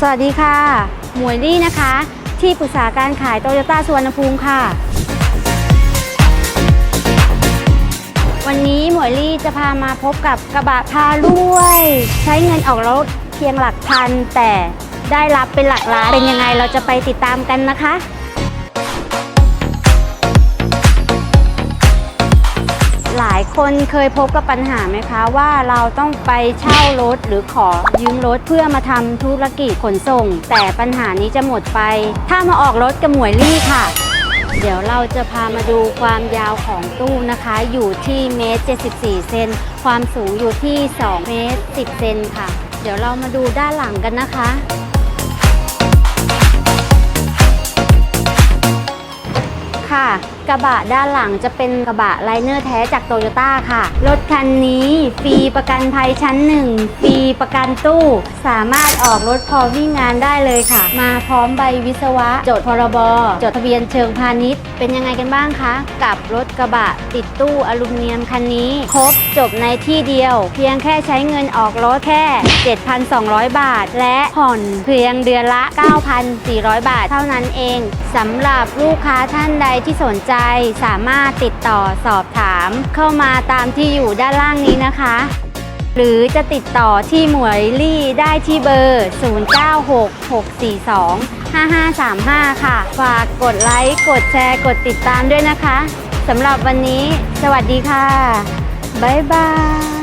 สวัสดีค่ะ หมวยลี่นะคะ ที่ปรึกษาการขายโตโยต้าสุวรรณภูมิค่ะ วันนี้หมวยลี่จะพามาพบกับกระบะพารวย ใช้เงินออกรถเพียงหลักพัน แต่ได้รับเป็นหลักล้านเป็นยังไงเราจะไปติดตามกันนะคะ คนเคยพบกับปัญหาไหมคะ ว่าเราต้องไปเช่ารถหรือขอยืมรถเพื่อมาทำธุรกิจขนส่ง แต่ปัญหานี้จะหมดไป ถ้ามาออกรถกับหมวยลี่ค่ะ เดี๋ยวเราจะพามาดูความยาวของตู้นะคะ อยู่ที่เมตร74 เซนความสูงอยู่ที่ 2 เมตร 10 เซนค่ะ เดี๋ยวเรามาดูด้านหลังกันนะคะ ค่ะ กระบะด้านหลังจะเป็นกระบะไลเนอร์แท้จากโตโยต้าค่ะ รถคันนี้ฟรีประกันภัยชั้นหนึ่งฟรีประกันตู้ สามารถออกรถพอวิ่งงานได้เลยค่ะ มาพร้อมใบวิศวะ จดพรบจดทะเบียนเชิงพาณิชย์ เป็นยังไงกันบ้างคะ กับรถกระบะติดตู้อลูมิเนียมคันนี้ ครบจบในที่เดียว เพียงแค่ใช้เงินออกรถแค่ 7,200 บาท และผ่อนเพียงเดือนละ 9,400 บาทเท่านั้นเองสำหรับลูกค้าท่านใดที่สนใจสามารถติดต่อสอบถามเข้ามาตามที่อยู่ด้านล่างนี้นะคะ หรือจะติดต่อที่หมวยลี่ได้ที่เบอร์ 0966425535 ค่ะ ฝากกดไลค์ กดแชร์ กดติดตามด้วยนะคะสำหรับวันนี้ สวัสดีค่ะ บ๊ายบาย